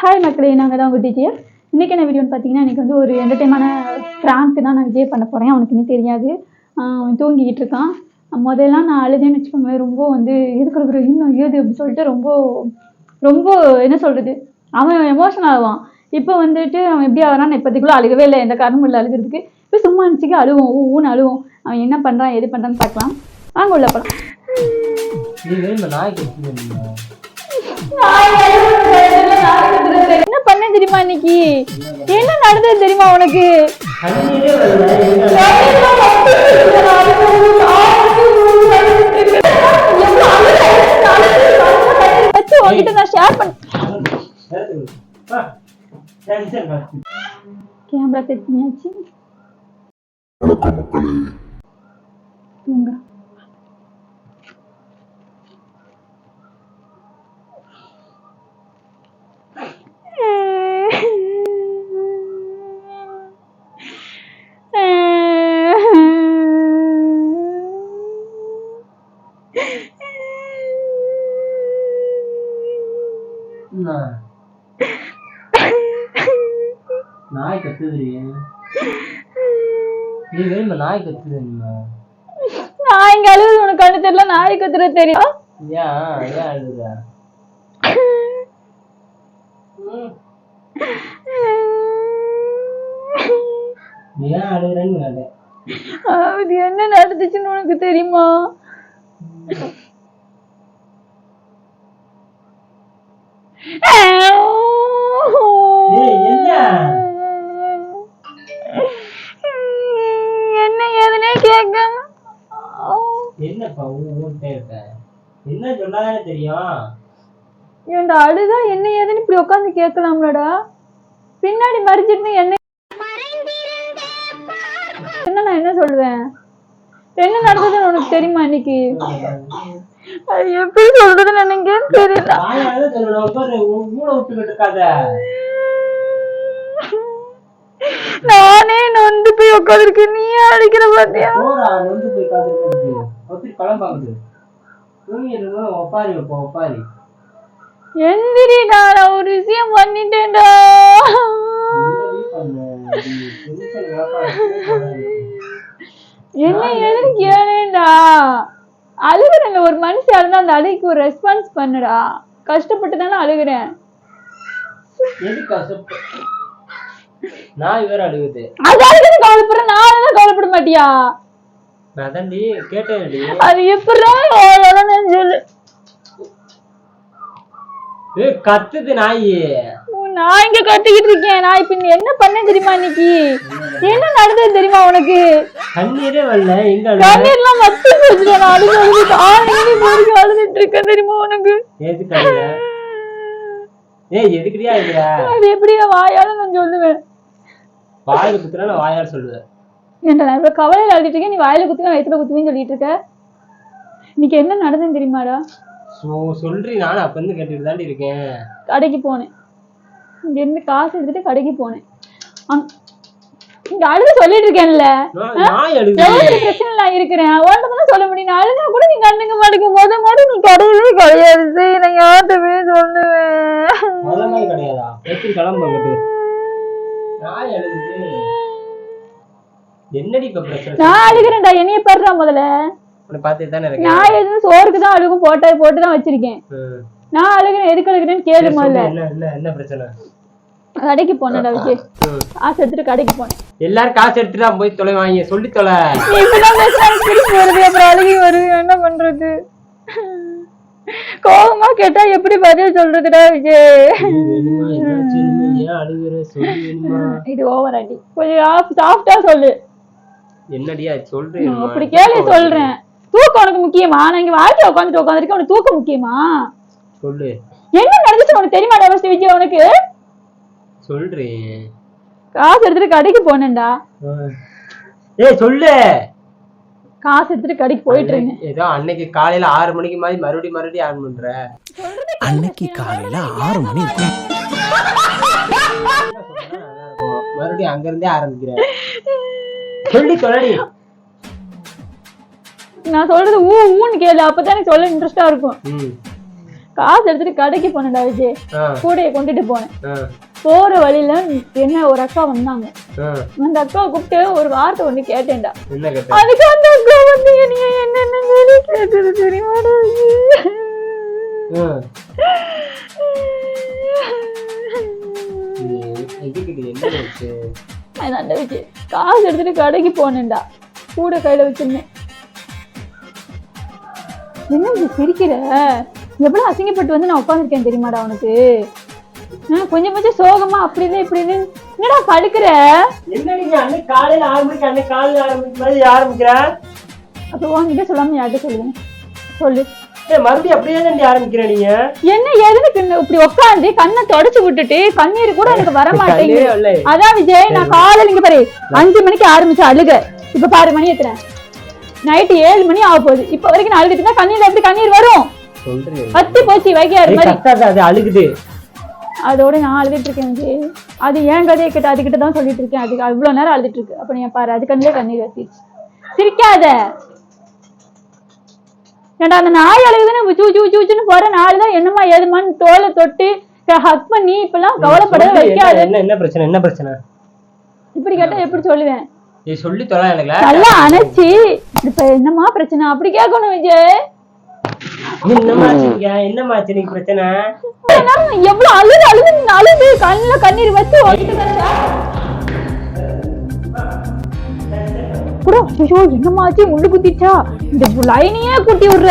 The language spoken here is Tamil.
ஹாய் மக்களே நாங்கள் தான் உங்கள் ஜிஎஃப் இன்றைக்கி என்ன வீடியோன்னு பார்த்தீங்கன்னா எனக்கு வந்து ஒரு என்டர்டைமான ஃப்ராங்க் தான் நான் விஜய் பண்ண போகிறேன் அவனுக்கு இன்னும் தெரியாது. அவன் தூங்கிக்கிட்டு இருக்கான். முதல்லாம் நான் அழுதேன்னு வச்சுக்கோங்களேன் ரொம்ப வந்து எதுக்கு இன்னும் ஏது அப்படின்னு சொல்லிட்டு ரொம்ப ரொம்ப என்ன சொல்கிறது அவன் எமோஷனல் ஆவான். இப்போ வந்துட்டு அவன் எப்படி ஆகிறான் இப்போதைக்குள்ளே அழுகவே இல்லை. எந்த காரணமும் இல்லை அழுகிறதுக்கு. இப்போ சும்மா நினச்சிக்க அழுவோம். ஊ ஊன்னு அழுவோம். அவன் என்ன பண்ணுறான் எது பண்ணுறான்னு பார்க்கலாம். வாங்க உள்ள போகலாம் என்ன பண்ண தெரியுமா இன்னைக்கு? என்ன நடந்தது தெரியுமா உனக்கு? உன்கிட்ட நான் ஷேர் பண்ண கேமரா செட் பண்ணியாச்சு. வணக்கம் மக்களே. தூங்க. நாய் கத்துதுடி நீ வேணுமா நாய் கத்துதுமா நான் இங்க அழுகுது உனக்கு கண்ணு தெரியல? நாய் கத்துற தெரியும்? ஏன் ஏன் நீ ஏன் அழுகுறன்னு அது என்ன நடந்துச்சுன்னு உனக்கு தெரியுமா? கேட்காம என்னப்பா ஊன்ட்டே இருக்க? என்ன சொன்னாதானே தெரியும்? ஏன்டா அழுதா என்ன ஏதுன்னு இப்படி உட்காந்து கேட்கலாம்லடா? பின்னாடி மறிச்சிட்டு என்ன என்ன நான் என்ன சொல்லுவேன்? என்ன நடந்ததுன்னு உனக்கு தெரியுமா இன்னைக்கு? அது எப்படி சொல்றதுன்னு எனக்கு தெரியல. உட்காந்துருக்கேன் நீ அடிக்கிற பாத்தியா? போறா நொந்து போய் காத்துருக்கு ஒத்திரி கிளம்பாங்குது தூங்கி இருந்தா ஒப்பாரி வைப்போம் ஒப்பாரி. எந்திரிடா நான் ஒரு விஷயம் பண்ணிட்டேன்டா? என்ன எதுன்னு கேளேன்டா? அழுகுறேன்ல ஒரு மனுஷன் அழுதா அந்த அழுகைக்கு ஒரு ரெஸ்பான்ஸ் பண்ணுடா. கஷ்டப்பட்டு தானே அழுகுறேன் எது நாய் வேற அழுகுது. அது அழுகுது கவலைப்படுறேன் நான் கவலைப்பட மாட்டியா? அதான்டி கேட்டேன்டி அது எப்படா சொல்லு கத்துது நாய். நான் இங்க கத்திக்கிட்டு இருக்கேன். நான் இப்ப என்ன பண்ண தெரியுமா இன்னைக்கு? என்ன நடந்தது தெரியுமா உனக்கு? கண்ணீரே வரல. எங்க கண்ணீர்லாம் மத்து போச்சுடா. நான் அழுது அழுது காலையில அழுதுட்டு இருக்கேன் தெரியுமா உனக்கு? எதுக்கு ஏய் எதுக்குடியா அழுகுற? அது எப்படியா வாயால நான் சொல்லுவேன். வாயில குத்துனா நான் சொல்லுவேன் ஏன்டா நான் இவ்வளவு கவலையில அழுதிட்டு இருக்கேன். நீ வாயில குத்துவேன் வயிற்றுல குத்துவேன்னு சொல்லிட்டு இருக்க? இன்னைக்கு என்ன நடந்ததுன்னு தெரியுமாடா? சோ சொல்றி நானும் அப்ப இருந்து கேட்டுட்டு தாண்டி இருக்கேன். கடைக்கு போனேன். இங்க இருந்து காசு எடுத்துட்டு கடைக்கு போனேன். இங்க அழுது சொல்லிட்டு இருக்கேன்ல. எவ்வளவு பிரச்சனை நான் இருக்கிறேன் உன்கிட்ட சொல்ல முடியும். நான் அழுதா கூட நீ கண்டுக்க மாட்டேங்க முத நீ கடையிலே கிடையாது. நான் யார்கிட்டவே சொல்லுவேன்? நாய் அழுகுது. என்னடி இப்ப பிரச்சனை? நான் அழுகிறேன்டா என்னைய பாடுறா முதல்ல. உன்னை பார்த்துட்டு தானே இருக்கேன். நான் எதுவும் சோறுக்கு தான் அழுகும் போட்ட போட்டு தான் வச்சிருக்கேன். நான் அழுகிறேன் எதுக்கு அழுகிறேன்னு கேளு முதல்ல சொல்லு, என்ன என்ன என்ன பிரச்சனை? கடைக்கு போனேன்டா விஜய். காசு எடுத்துட்டு கடைக்கு போனேன். எல்லாரும் காசு எடுத்துட்டு தான் போய் தொலை வாங்கி சொல்லி தொலை. வருது அப்புறம் அழுகி வருது என்ன பண்றது? கோபமா கேட்டா எப்படி பதில் சொல்றதுடா விஜய்? ஏன் அழுகுற? சொல்லி வேணுமா? இது ஓவர் அடி கொஞ்சம் சாஃப்டா சொல்லு. என்னடியா சொல்றேன் நான் அப்படி கேள்வி சொல்றேன். தூக்கம் உனக்கு முக்கியமா? நான் இங்க வாழ்க்கை உட்காந்துட்டு உட்காந்துருக்கேன் உனக்கு தூக்கம் முக்கியமா? சொல்லு. என்ன நடந்துச்சு உனக்கு தெரியுமாடா ஃபர்ஸ்ட் விஜய் உனக்கு? சொல்றேன். காசு எடுத்துட்டு கடைக்கு போனேன்டா. ஏய் சொல்லு. காசு எடுத்துட்டு கடைக்கு போயிட்டு இருந்தேன். ஏதோ அன்னைக்கு காலையில ஆறு மணிக்கு மாதிரி மறுபடியும் மறுபடியும் ஆன் பண்ற அன்னைக்கு காலையில ஆறு மணி. மறுபடியும் அங்க இருந்தே ஆரம்பிக்கிற சொல்லி தொலைடி நான் சொல்றது ஊ ஊன்னு கேளு. அப்பதான் எனக்கு சொல்ல இன்ட்ரெஸ்டா இருக்கும். காசு எடுத்துட்டு கடைக்கு போனேன்டா விஜய். கூடைய கொண்டுட்டு போனேன். போற வழியில என்ன ஒரு அக்கா வந்தாங்க. அந்த அக்காவை கூப்பிட்டு ஒரு வார்த்தை ஒண்ணு கேட்டேன்டா. அதுக்கு அந்த அக்கா வந்து என்னைய என்னென்ன சொல்லி கேட்டது தெரியுமாடா வச்சு? காசு எடுத்துட்டு கடைக்கு போனேன்டா. கூட கையில வச்சிருந்தேன். என்ன விஜய் சிரிக்கிற? எவ்வளவு அசிங்கப்பட்டு வந்து நான் உட்காந்துருக்கேன் தெரியுமாடா உனக்கு? கொஞ்சம் கொஞ்சம் சோகமா அப்படிதான் இப்படின்னு என்னடா படுக்கிற? என்ன நீங்க அன்னைக்கு காலையில ஆறு மணிக்கு அன்னைக்கு காலையில ஆறு மணிக்கு மாதிரி ஆரம்பிக்கிற? அப்போ உன்கிட்ட சொல்லாம யார்கிட்ட சொல்லுவேன் சொல்லு. ஏய் மறுபடியும் அப்படியே தான் ஆரம்பிக்கிற நீங்க? என்ன எதுக்கு இப்படி உட்காந்து கண்ணை தொடச்சு விட்டுட்டு கண்ணீர் கூட எனக்கு வர மாட்டேங்குது. கண்ணீரே. அதான் விஜய் நான் காலையில இங்க பாரு அஞ்சு மணிக்கு ஆரம்பிச்ச அழுக. இப்ப பாரு மணி எத்தனை? நைட்டு ஏழு மணி ஆக போகுது. இப்ப வரைக்கும் நான் அழுதுட்டு கண்ணீர்ல எப்படி கண்ணீர் வரும்? பத்தி போச்சு ஏய், மாதிரி. அழுகுது. அதோட நான் அழுதுட்டு இருக்கேன் விஜய். அது ஏன் கதையை கேட்டு அதுகிட்ட தான் சொல்லிட்டு இருக்கேன். அதுக்கு அவ்வளவு நேரம் அழுதுட்டு இருக்கு. அப்ப நீ பாரு அது கண்ணிலே கண்ணீர் வச்சிருச்சு சிரிக்காத. ஏன்டா அந்த நாய் அழுகுதுன்னு சூ சூ சூச்சுன்னு போற நாள் தான் என்னமா ஏதுமான்னு தோலை தொட்டு ஹக் பண்ணி இப்பெல்லாம் கவலைப்பட வைக்காது. என்ன என்ன பிரச்சனை என்ன பிரச்சனை? இப்படி கேட்டா எப்படி சொல்லுவேன்? நீ சொல்லி தொலை எனக்கு நல்லா அணைச்சி இப்ப என்னமா பிரச்சனை? அப்படி கேட்கணும் விஜய். என்னமா ஆச்சுங்க என்னமா ஆச்சு நீ பிரச்சனை? எவ்வளவு அழுது அழுது அழுது கண்ணுல கண்ணீர் வச்சு கூட ஐயோ என்னமாச்சு முள்ளு குத்திச்சா? இந்த லைனையே குட்டி விடுற